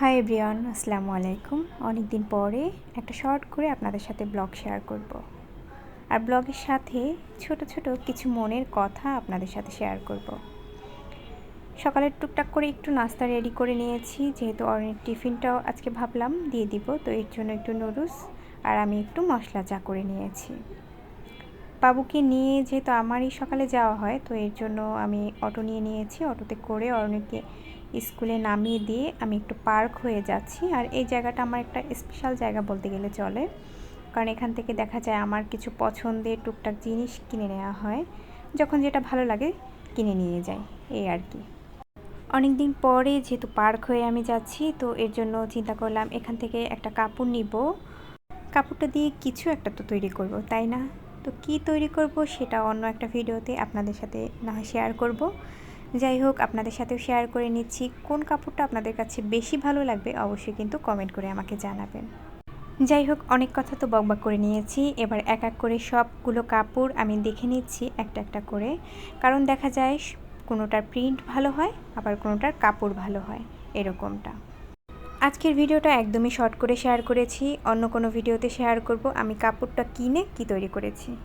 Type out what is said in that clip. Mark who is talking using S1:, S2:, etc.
S1: Hi everyone আসসালামু আলাইকুম অনেক দিন পরে একটা শর্ট করে আপনাদের সাথে ব্লগ শেয়ার করব। আর ব্লগের সাথে ছোট ছোট কিছু মনের কথা আপনাদের সাথে শেয়ার করব। সকালের টুকটাক করে একটু নাস্তা রেডি করে নিয়েছি, যেহেতু অনেক টিফিনটাও আজকে ভাবলাম দিয়ে দিব, তো এর জন্য একটু নুডলস আর আমি একটু মশলা চা করে নিয়েছি বাবুকে নিয়ে যেহেতু আমারই সকালে যাওয়া হয়, তো এর জন্য আমি অটো নিয়ে নিয়েছি অটোতে করে অনেকে স্কুলে নামিয়ে দিয়ে আমি একটু পার্ক হয়ে যাচ্ছি। আর এই জায়গাটা আমার একটা স্পেশাল জায়গা বলতে গেলে চলে। কারণ এখান থেকে দেখা যায় আমার কিছু পছন্দের টুকটাক জিনিস কিনে নেওয়া হয়। যখন যেটা ভালো লাগে কিনে নিয়ে যাই, এই আর কি। অনেক দিন পরে যেহেতু পার্ক হয়ে আমি যাচ্ছি, তো এর জন্য চিন্তা করলাম এখান থেকে একটা কাপড় নিব। কাপড়টা দিয়ে কিছু একটা তো তৈরি করব, তাই না? তো কি তৈরি করব সেটা অন্য একটা ভিডিওতে আপনাদের সাথে না শেয়ার করব। যাই হোক, আপনাদের সাথেও শেয়ার করে নিচ্ছি। কোন কাপড়টা আপনাদের কাছে বেশি ভালো লাগবে অবশ্যই কিন্তু কমেন্ট করে আমাকে জানাবেন। যাই হোক, অনেক কথা তো বকবক করে নিয়েছি। এবার এক এক করে সবগুলো কাপড় আমি দেখে নিচ্ছি একটা একটা করে। কারণ দেখা যায়, কোনোটার প্রিন্ট ভালো হয়, আবার কোনোটার কাপড় ভালো হয়, এরকমটা। আজকের ভিডিওটা একদমই শর্ট করে শেয়ার করেছি। অন্য কোনো ভিডিওতে শেয়ার করব, আমি কাপড়টা কিনে কি তৈরি করেছি।